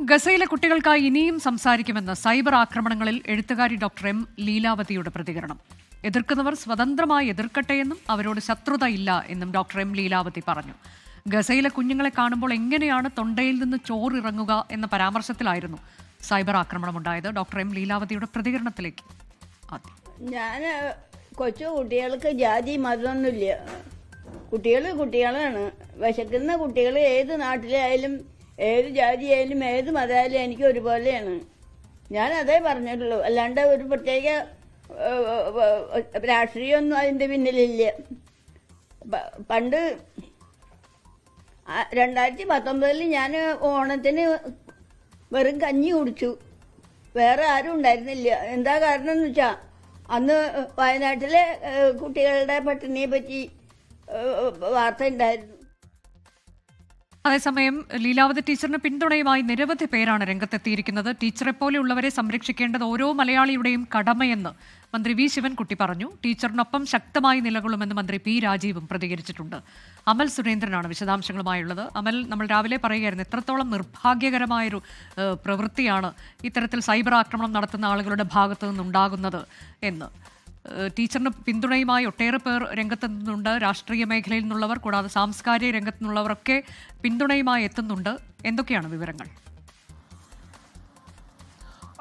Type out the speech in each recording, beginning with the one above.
ഗസയിലെ കുട്ടികൾക്കായി ഇനിയും സംസാരിക്കുമെന്ന് സൈബർ ആക്രമണങ്ങളിൽ എഴുത്തുകാരി ഡോക്ടർ എം ലീലാവതിയുടെ പ്രതികരണം. എതിർക്കുന്നവർ സ്വതന്ത്രമായി എതിർക്കട്ടെ എന്നും അവരോട് ശത്രുത ഇല്ല എന്നും ഡോക്ടർ എം ലീലാവതി പറഞ്ഞു. ഗസയിലെ കുഞ്ഞുങ്ങളെ കാണുമ്പോൾ എങ്ങനെയാണ് തൊണ്ടയിൽ നിന്ന് ചോറിറങ്ങുക എന്ന പരാമർശത്തിലായിരുന്നു സൈബർ ആക്രമണമുണ്ടായത് ഡോക്ടർ എം ലീലാവതിയുടെ പ്രതികരണത്തിലേക്ക്. ഞാൻ കൊച്ചു കുട്ടികൾക്ക് ജാതി മതമൊന്നുമില്ല. കുട്ടികൾ കുട്ടികളാണ്. വിശക്കുന്ന കുട്ടികൾ ഏത് നാട്ടിലായാലും ഏത് ജാതിയായാലും ഏത് മതമായാലും എനിക്ക് ഒരുപോലെയാണ്. ഞാൻ അതേ പറഞ്ഞിട്ടുള്ളൂ. അല്ലാണ്ട് ഒരു പ്രത്യേക രാഷ്ട്രീയമൊന്നും അതിന്റെ പിന്നിലില്ല. പണ്ട് രണ്ടായിരത്തി പത്തൊമ്പതിൽ ഞാൻ ഓണത്തിന് വെറും കഞ്ഞി കുടിച്ചു. വേറെ ആരും ഉണ്ടായിരുന്നില്ല. എന്താ കാരണം എന്ന് വെച്ചാൽ അന്ന് വയനാട്ടിലെ കുട്ടികളുടെ പട്ടിണിയെ പറ്റി വാർത്ത ഉണ്ടായിരുന്നു. അതേസമയം ലീലാവതി ടീച്ചറിന് പിന്തുണയുമായി നിരവധി പേരാണ് രംഗത്തെത്തിയിരിക്കുന്നത്. ടീച്ചറെ പോലെയുള്ളവരെ സംരക്ഷിക്കേണ്ടത് ഓരോ മലയാളിയുടെയും കടമയെന്ന് മന്ത്രി വി ശിവൻകുട്ടി പറഞ്ഞു. ടീച്ചറിനൊപ്പം ശക്തമായി നിലകൊള്ളുമെന്ന് മന്ത്രി പി രാജീവും പ്രതികരിച്ചിട്ടുണ്ട്. അമൽ സുരേന്ദ്രനാണ് വിശദാംശങ്ങളുമായുള്ളത്. അമൽ നമ്മൾ രാവിലെ പറയുകയായിരുന്നു എത്രത്തോളം നിർഭാഗ്യകരമായൊരു പ്രവൃത്തിയാണ് ഇത്തരത്തിൽ സൈബർ ആക്രമണം നടത്തുന്ന ആളുകളുടെ ഭാഗത്തു നിന്നുണ്ടാകുന്നത് എന്ന്. ടീച്ചറിന് പിന്തുണയുമായി ഒട്ടേറെ പേർ രംഗത്തെത്തുന്നുണ്ട് രാഷ്ട്രീയ മേഖലയിൽ നിന്നുള്ളവർ കൂടാതെ സാംസ്കാരിക രംഗത്തു നിന്നുള്ളവരൊക്കെ പിന്തുണയുമായി എത്തുന്നുണ്ട്. എന്തൊക്കെയാണ് വിവരങ്ങൾ?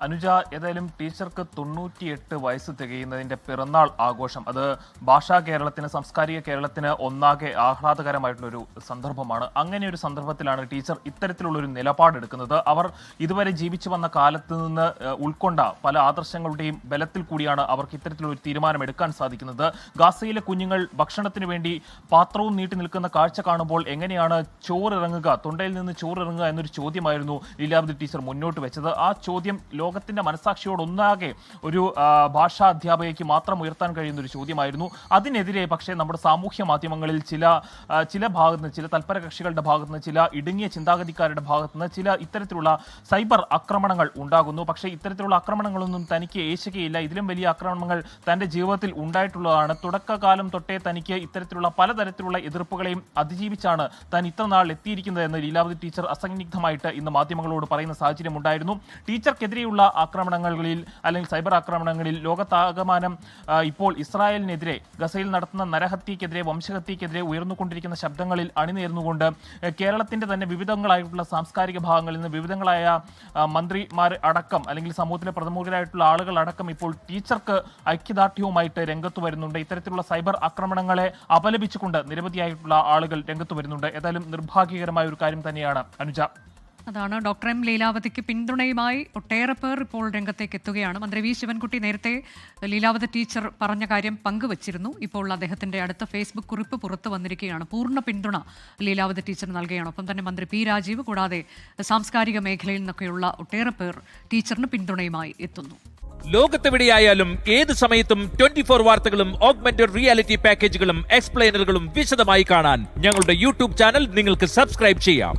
അനുജ ഏതായാലും ടീച്ചർക്ക് തൊണ്ണൂറ്റിയെട്ട് വയസ്സ് തികയുന്നതിന്റെ പിറന്നാൾ ആഘോഷം. അത് ഭാഷാ കേരളത്തിന് സാംസ്കാരിക കേരളത്തിന് ഒന്നാകെ ആഹ്ലാദകരമായിട്ടുള്ളൊരു സന്ദർഭമാണ്. അങ്ങനെ ഒരു സന്ദർഭത്തിലാണ് ടീച്ചർ ഇത്തരത്തിലുള്ളൊരു നിലപാടെടുക്കുന്നത്. അവർ ഇതുവരെ ജീവിച്ചു വന്ന കാലത്ത് നിന്ന് ഉൾക്കൊണ്ട പല ആദർശങ്ങളുടെയും ബലത്തിൽ കൂടിയാണ് അവർക്ക് ഇത്തരത്തിലൊരു തീരുമാനം എടുക്കാൻ സാധിക്കുന്നത്. ഗാസയിലെ കുഞ്ഞുങ്ങൾ ഭക്ഷണത്തിന് വേണ്ടി പാത്രവും നീട്ടി നിൽക്കുന്ന കാഴ്ച കാണുമ്പോൾ എങ്ങനെയാണ് ചോറിറങ്ങുക തൊണ്ടയിൽ നിന്ന് ചോറിറങ്ങുക എന്നൊരു ചോദ്യമായിരുന്നു ലീലാവതി ടീച്ചർ മുന്നോട്ട് വെച്ചത്. ആ ചോദ്യം ലോകത്തിന്റെ മനസാക്ഷിയോട് ഒന്നാകെ ഒരു ഭാഷാ അധ്യാപകയ്ക്ക് മാത്രം ഉയർത്താൻ കഴിയുന്ന ഒരു ചോദ്യമായിരുന്നു. അതിനെതിരെ പക്ഷേ നമ്മുടെ സാമൂഹ്യ മാധ്യമങ്ങളിൽ ചില ചില ഭാഗത്ത് നിന്ന് ചില തൽപര കക്ഷികളുടെ ഭാഗത്ത് നിന്ന് ചില ഇടുങ്ങിയ ചിന്താഗതിക്കാരുടെ ഭാഗത്ത് നിന്ന് ചില ഇത്തരത്തിലുള്ള സൈബർ ആക്രമണങ്ങൾ ഉണ്ടാകുന്നു. പക്ഷേ ഇത്തരത്തിലുള്ള ആക്രമണങ്ങളൊന്നും തനിക്ക് ഏശുകയില്ല. ഇതിലും വലിയ ആക്രമണങ്ങൾ തന്റെ ജീവിതത്തിൽ ഉണ്ടായിട്ടുള്ളതാണ്. തുടക്കകാലം തൊട്ടേ തനിക്ക് ഇത്തരത്തിലുള്ള പലതരത്തിലുള്ള എതിർപ്പുകളെയും അതിജീവിച്ചാണ് താൻ ഇത്ര എത്തിയിരിക്കുന്നത് എന്ന് ലീലാവതി ടീച്ചർ അസന്നിഗ്ധമായിട്ട് ഇന്ന് മാധ്യമങ്ങളോട് പറയുന്ന സാഹചര്യം ഉണ്ടായിരുന്നു ടീച്ചർക്കെതിരെയുള്ള ആക്രമണങ്ങളിൽ അല്ലെങ്കിൽ സൈബർ ആക്രമണങ്ങളിൽ ലോകത്താകമാനം ഇപ്പോൾ ഇസ്രായേലിനെതിരെ ഗസയിൽ നടത്തുന്ന നരഹത്യക്കെതിരെ വംശഹത്യക്കെതിരെ ഉയർന്നുകൊണ്ടിരിക്കുന്ന ശബ്ദങ്ങളിൽ അണിനേർന്നുകൊണ്ട് കേരളത്തിന്റെ തന്നെ വിവിധങ്ങളായിട്ടുള്ള സാംസ്കാരിക ഭാഗങ്ങളിൽ നിന്ന് വിവിധങ്ങളായ മന്ത്രിമാർ അടക്കം അല്ലെങ്കിൽ സമൂഹത്തിലെ പ്രമുഖരായിട്ടുള്ള ആളുകൾ അടക്കം ഇപ്പോൾ ടീച്ചർക്ക് ഐക്യദാർഢ്യവുമായിട്ട് രംഗത്ത് വരുന്നുണ്ട്. ഇത്തരത്തിലുള്ള സൈബർ ആക്രമണങ്ങളെ അപലപിച്ചുകൊണ്ട് നിരവധിയായിട്ടുള്ള ആളുകൾ രംഗത്ത് വരുന്നുണ്ട്. ഏതായാലും നിർഭാഗ്യകരമായ ഒരു കാര്യം തന്നെയാണ്. അനുജ അതാണ് ഡോക്ടർ എം ലീലാവതിക്ക് പിന്തുണയുമായി ഒട്ടേറെ പേർ ഇപ്പോൾ രംഗത്തേക്ക് എത്തുകയാണ്. മന്ത്രി വി ശിവൻകുട്ടി നേരത്തെ ലീലാവതി ടീച്ചർ പറഞ്ഞ കാര്യം പങ്കുവച്ചിരുന്നു. ഇപ്പോൾ അദ്ദേഹത്തിന്റെ അടുത്ത ഫേസ്ബുക്ക് കുറിപ്പ് പുറത്തു വന്നിരിക്കുകയാണ്. പൂർണ പിന്തുണ ലീലാവതി ടീച്ചർ നൽകുകയാണ്. ഒപ്പം തന്നെ മന്ത്രി പി രാജീവ് കൂടാതെ സാംസ്കാരിക മേഖലയിൽ നിന്നൊക്കെയുള്ള ഒട്ടേറെ പേർ ടീച്ചറിന് പിന്തുണയുമായി എത്തുന്നു. ലോകത്തെവിടെയായാലും ഏത് സമയത്തും ട്വന്റി ഫോർ വാർത്തകളും ഓഗ്മെന്റഡ് റിയാലിറ്റി പാക്കേജുകളും എക്സ്പ്ലെയിനറുകളും വിശദമായി കാണാൻ ഞങ്ങളുടെ യൂട്യൂബ് ചാനൽ നിങ്ങൾക്ക് സബ്സ്ക്രൈബ് ചെയ്യാം.